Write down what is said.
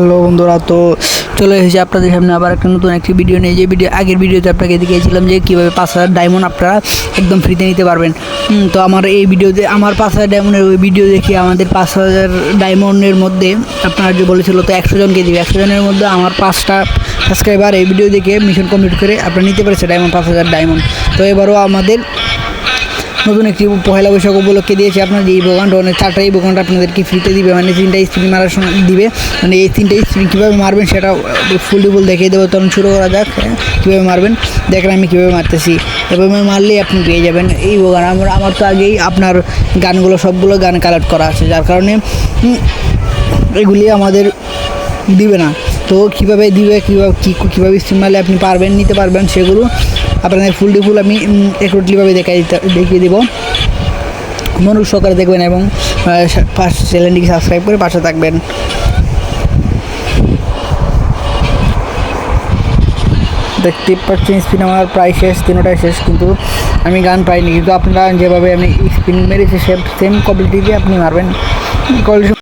Hello বন্ধুরা, তো চলে এসেছি আপনাদের সামনে আবার একটা নতুন একটি ভিডিও নিয়ে। যে ভিডিও আগের ভিডিওতে আপনাকে দেখিয়েছিলাম যে কীভাবে পাঁচ হাজার ডায়মন্ড আপনারা একদম ফ্রিতে নিতে পারবেন। তো আমার এই ভিডিওতে আমার পাঁচ হাজার ডায়মন্ডের ওই ভিডিও দেখে আমাদের পাঁচ হাজার ডায়মন্ডের মধ্যে আপনারা যে বলেছিল তো একশো জনকে দিবে। একশো জনের মধ্যে আমার পাঁচটা সাবস্ক্রাইবার এই ভিডিও দেখে মিশন কমপ্লিট করে আপনারা নিতে পেরেছে ডায়মন্ড পাঁচ হাজার ডায়মন্ড তো এবারও আমাদের নতুন একটি পয়লা বৈশাখ উপলক্ষে দিয়েছে আপনার এই বোগানটা অনেক চারটা এই বোগানটা আপনাদেরকে ফ্রিতে দিবে মানে তিনটা স্প্রিং মারার সময় দিবে। মানে এই তিনটা স্প্রিং কীভাবে মারবেন সেটা ফুল ডিবুল দেখিয়ে দেবো। তখন শুরু করা যাক হ্যাঁ, কীভাবে মারবেন। দেখেন আমি কীভাবে মারতেছি। এভাবে মারলেই আপনি পেয়ে যাবেন এই বোগান আমার আমার তো আগেই আপনার গানগুলো সবগুলো গান কালেক্ট করা আছে। যার কারণে এগুলি আমাদের দিবে না। তো কীভাবে দিবে কীভাবে কী কীভাবে স্ট্রিম মারলে আপনি পারবেন নিতে পারবেন সেগুলো আপনাদের ফুল ডি ফুল আমি একটুলিভাবে দেখাই দেখিয়ে দেবো। মনোজ সহকারে দেখবেন এবং ফার্স্ট চ্যানেলটিকে সাবস্ক্রাইব করে পাশে থাকবেন। দেখতে পাচ্ছেন স্পিন আমার প্রায় শেষ, তিনোটাই শেষ, কিন্তু আমি গান পাইনি। কিন্তু আপনারা যেভাবে আমি স্পিন মেরেছি সেম সেম দিয়ে আপনি মারবেন। কোয়ালিটি